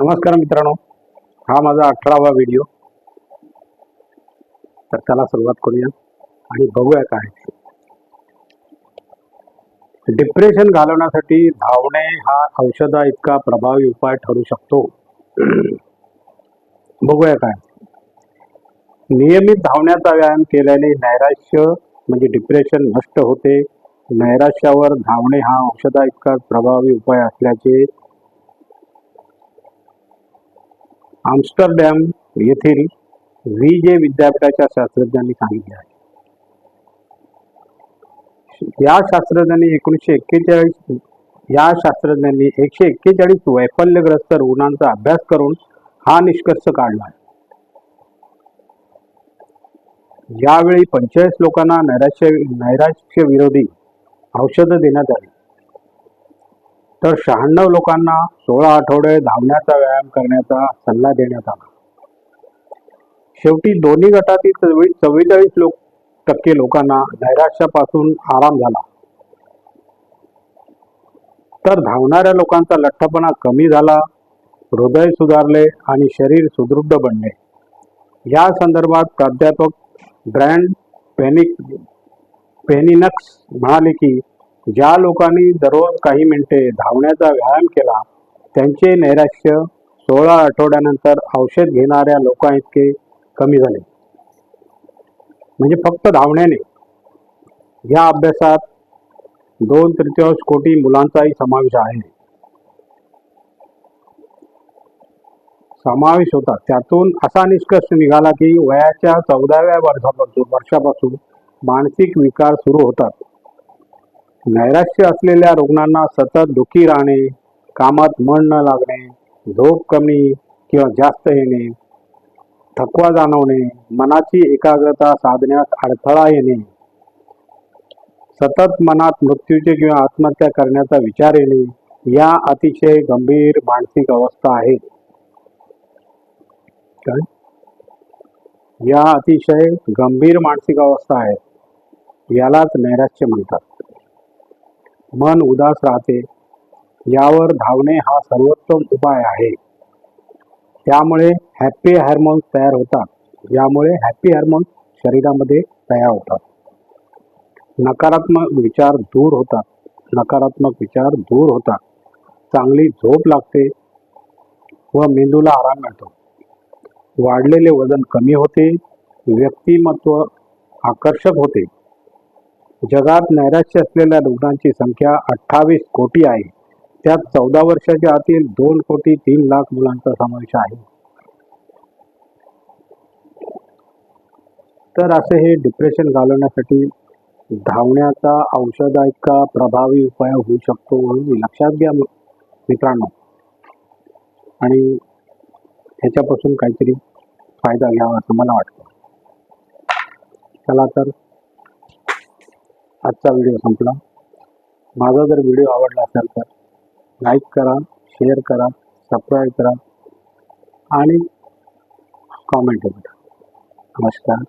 नमस्कार मित्रांनो. हा माझा अठरावा व्हिडिओ तर त्याला सुरुवात करूया आणि बघूया काय. डिप्रेशन घालवण्यासाठी धावणे हा औषधा इतका प्रभावी उपाय ठरू शकतो. बघूया काय. नियमित धावण्याचा व्यायाम केल्याने नैराश्य म्हणजे डिप्रेशन नष्ट होते. नैराश्यावर धावणे हा औषधा इतका प्रभावी उपाय असल्याचे आम्स्टरडॅम येथील व्ही जे विद्यापीठाच्या शास्त्रज्ञांनी सांगितले आहे. या शास्त्रज्ञांनी एकोणीसशे एक्केचाळीस या शास्त्रज्ञांनी एकशे एक्केचाळीस वैफल्यग्रस्त रुग्णांचा अभ्यास करून हा निष्कर्ष काढला आहे. यावेळी पंचेचाळीस लोकांना नैराश्य नैराश्य विरोधी औषधं देण्यात आली. तर शहाण्णव लोकांना सोळा आठवडे धावण्याचा व्यायाम करण्याचा सल्ला देण्यात आला. शेवटी दोन्ही गटातील चव्वेचाळीस लोक टक्के लोकांना नैराश्यापासून आराम झाला. तर धावणाऱ्या लोकांचा लठ्ठपणा कमी झाला हृदय सुधारले आणि शरीर सुदृढ बनले. या संदर्भात प्राध्यापक ब्रँड पेनिक पेनिनक्स म्हणाले की ज्या लोकांनी दररोज काही मिनिटे धावण्याचा व्यायाम केला त्यांचे नैराश्य सोळा आठवड्यानंतर औषध घेणाऱ्या लोकांइतके कमी झाले. म्हणजे फक्त धावण्याने. या अभ्यासात दोन तृतीयांश कोटी मुलांचाही समावेश आहे. समावेश होता. त्यातून असा निष्कर्ष निघाला की वयाच्या चौदाव्या वर्षापासून वर्षापासून मानसिक विकार सुरू होतात. नैराश्य असलेल्या रुग्णांना सतत दुखी राहणे कामात मन न लागणे झोप कमी किंवा जास्त येणे थकवा जाणवणे मनाची एकाग्रता साधण्यास अडथळा येणे सतत मनात मृत्यूचे किंवा आत्महत्या करण्याचा विचार येणे या अतिशय गंभीर मानसिक अवस्था आहेत. काय? या अतिशय गंभीर मानसिक अवस्था आहेत. यालाच नैराश्य म्हणतात. मन उदास राहते. यावर धावणे हा सर्वोत्तम उपाय आहे. त्यामुळे हॅपी हार्मोन्स तयार होतात. यामुळे हॅपी हार्मोन्स शरीरामध्ये तयार होतात. नकारात्मक विचार दूर होतात. नकारात्मक विचार दूर होतात. चांगली झोप लागते व मेंदूला आराम मिळतो. वाढलेले वजन कमी होते. व्यक्तिमत्व आकर्षक होते. जगात नैराश्य असलेल्या रुग्णांची संख्या अठ्ठावीस कोटी आहे. त्यात चौदा वर्षाच्या आतील दोन कोटी तीन लाख मुलांचा समावेश आहे. तर असे हे डिप्रेशन घालवण्यासाठी धावण्याचा औषधा इतका प्रभावी उपाय होऊ शकतो म्हणून लक्षात घ्या मित्रांनो. आणि ह्याच्यापासून काहीतरी फायदा घ्यावा असं मला वाटतं. चला तर आजचा व्हिडिओ संपला. माझा जर व्हिडिओ आवडला असेल तर लाईक करा शेअर करा सबस्क्राईब करा आणि कॉमेंट करा नमस्कार.